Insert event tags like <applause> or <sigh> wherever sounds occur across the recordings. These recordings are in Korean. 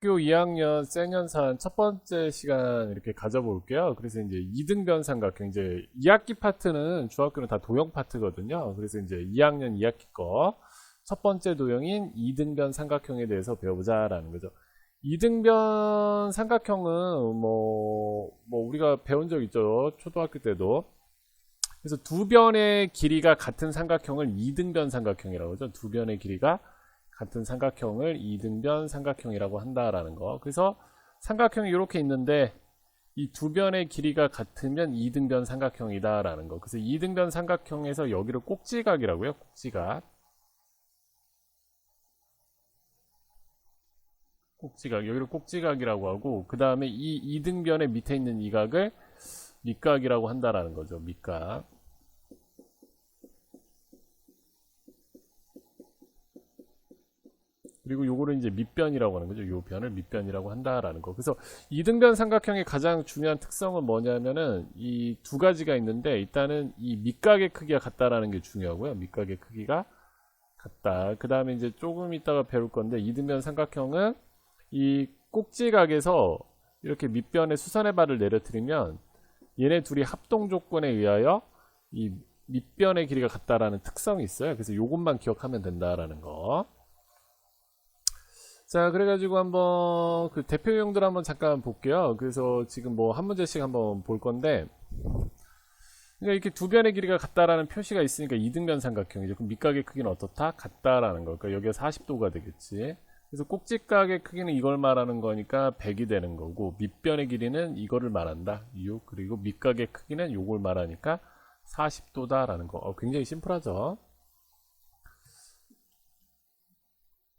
중학교 2학년 생연산 첫 번째 시간 이렇게 가져볼게요. 그래서 이제 이등변 삼각형 이제 2학기 파트는 중학교는 다 도형 파트거든요. 그래서 이제 2학년 2학기 거 첫 번째 도형인 이등변 삼각형에 대해서 배워보자라는 거죠. 이등변 삼각형은 뭐, 뭐 우리가 배운 적 있죠. 초등학교 때도. 그래서 두 변의 길이가 같은 삼각형을 이등변 삼각형이라고 하죠. 두 변의 길이가 같은 삼각형을 이등변 삼각형이라고 한다라는 거. 그래서 삼각형이 이렇게 있는데 이 두 변의 길이가 같으면 이등변 삼각형이다라는 거. 그래서 이등변 삼각형에서 여기를 꼭지각이라고요. 꼭지각. 꼭지각. 여기를 꼭지각이라고 하고 그 다음에 이 이등변의 밑에 있는 이 각을 밑각이라고 한다라는 거죠. 밑각. 그리고 요거를 이제 밑변이라고 하는 거죠. 요 변을 밑변이라고 한다라는 거. 그래서 이등변 삼각형의 가장 중요한 특성은 뭐냐면은 이 두 가지가 있는데 일단은 이 밑각의 크기가 같다라는 게 중요하고요. 밑각의 크기가 같다. 그 다음에 이제 조금 이따가 배울 건데 이등변 삼각형은 이 꼭지각에서 이렇게 밑변에 수선의 발을 내려뜨리면 얘네 둘이 합동 조건에 의하여 이 밑변의 길이가 같다라는 특성이 있어요. 그래서 요것만 기억하면 된다라는 거. 자, 그래가지고 한번 그 대표 유형들 한번 잠깐 볼게요. 그래서 지금 뭐 한 문제씩 한번 볼 건데, 그러니까 이렇게 두 변의 길이가 같다라는 표시가 있으니까 이등변 삼각형이죠. 그럼 밑각의 크기는 어떻다? 같다라는 거. 그러니까 여기가 40도가 되겠지. 그래서 꼭지각의 크기는 이걸 말하는 거니까 100이 되는 거고, 밑변의 길이는 이거를 말한다. 6. 그리고 밑각의 크기는 요걸 말하니까 40도다라는 거. 어, 굉장히 심플하죠.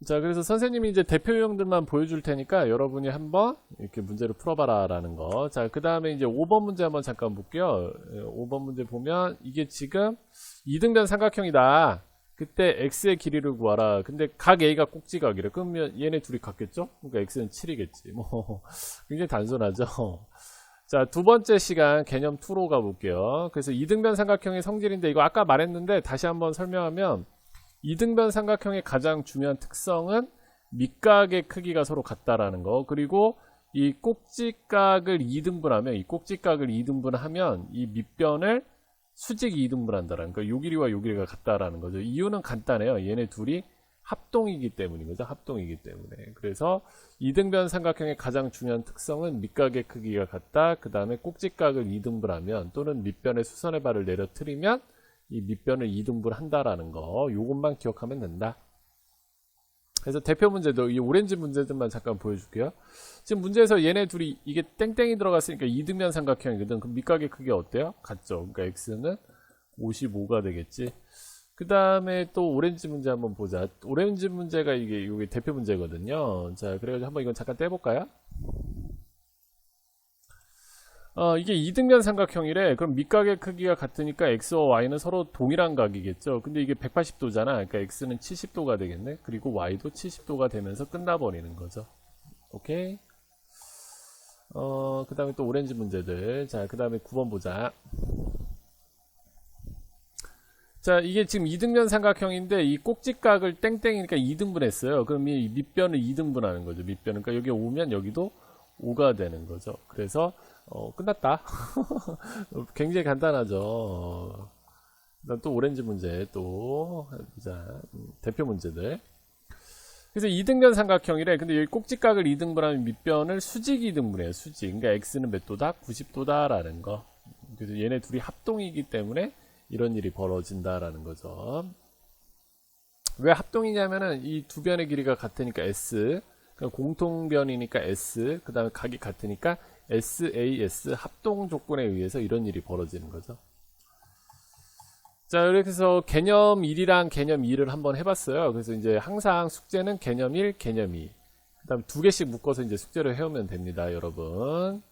자, 그래서 선생님이 이제 대표 유형들만 보여줄 테니까 여러분이 한번 이렇게 문제를 풀어봐라 라는 거. 자, 그 다음에 이제 5번 문제 한번 잠깐 볼게요. 5번 문제 보면 이게 지금 이등변 삼각형이다. 그때 x의 길이를 구하라. 근데 각 a가 꼭지각이래. 그러면 얘네 둘이 같겠죠? 그러니까 x는 7이겠지. 뭐 <laughs> 굉장히 단순하죠. 자, 두 번째 시간 개념 2로 가볼게요. 그래서 이등변 삼각형의 성질인데 이거 아까 말했는데 다시 한번 설명하면 이등변 삼각형의 가장 중요한 특성은 밑각의 크기가 서로 같다라는 거. 그리고 이 꼭지각을 2등분하면 이 꼭지각을 2등분하면 이 밑변을 수직 2등분한다라는 거. 요 길이와 요 길이가 같다라는 거죠. 이유는 간단해요. 얘네 둘이 합동이기 때문인 거죠. 합동이기 때문에. 그래서 이등변 삼각형의 가장 중요한 특성은 밑각의 크기가 같다. 그 다음에 꼭지각을 2등분하면 또는 밑변의 수선의 발을 내려뜨리면 이 밑변을 2등분 한다라는 거 요것만 기억하면 된다. 그래서 대표 문제도 이 오렌지 문제들만 잠깐 보여줄게요. 지금 문제에서 얘네 둘이 이게 땡땡이 들어갔으니까 이등변 삼각형이거든. 그럼 밑각의 크기가 어때요? 같죠? 그러니까 x는 55가 되겠지. 그 다음에 또 오렌지 문제 한번 보자. 오렌지 문제가 이게 이게 대표 문제거든요. 자 그래가지고 한번 이건 잠깐 떼볼까요? 어, 이게 이등변 삼각형이래. 그럼 밑각의 크기가 같으니까 x와 y는 서로 동일한 각이겠죠. 근데 이게 180도잖아. 그러니까 x는 70도가 되겠네. 그리고 y도 70도가 되면서 끝나버리는 거죠. 오케이? 어, 그 다음에 또 오렌지 문제들. 자, 그 다음에 9번 보자. 자, 이게 지금 이등변 삼각형인데 이 꼭지각을 땡땡이니까 2등분 했어요. 그럼 이 밑변을 2등분 하는 거죠. 밑변은. 그러니까 여기 오면 여기도 5가 되는 거죠. 그래서 어, 끝났다. <laughs> 굉장히 간단하죠. 또 오렌지 문제 또 자, 대표 문제들. 그래서 2등변 삼각형이래. 근데 여기 꼭지각을 2등분하면 밑변을 수직 2등분해요. 수직. 그러니까 x는 몇 도다? 90도다라는 거. 그래서 얘네 둘이 합동이기 때문에 이런 일이 벌어진다라는 거죠. 왜 합동이냐면은 이 두 변의 길이가 같으니까 s. 그러니까 공통변이니까 s. 그 다음에 각이 같으니까 SAS 합동 조건에 의해서 이런 일이 벌어지는 거죠. 자, 이렇게 해서 개념 1이랑 개념 2를 한번 해봤어요. 그래서 이제 항상 숙제는 개념 1, 개념 2. 그 다음에 두 개씩 묶어서 이제 숙제를 해오면 됩니다, 여러분.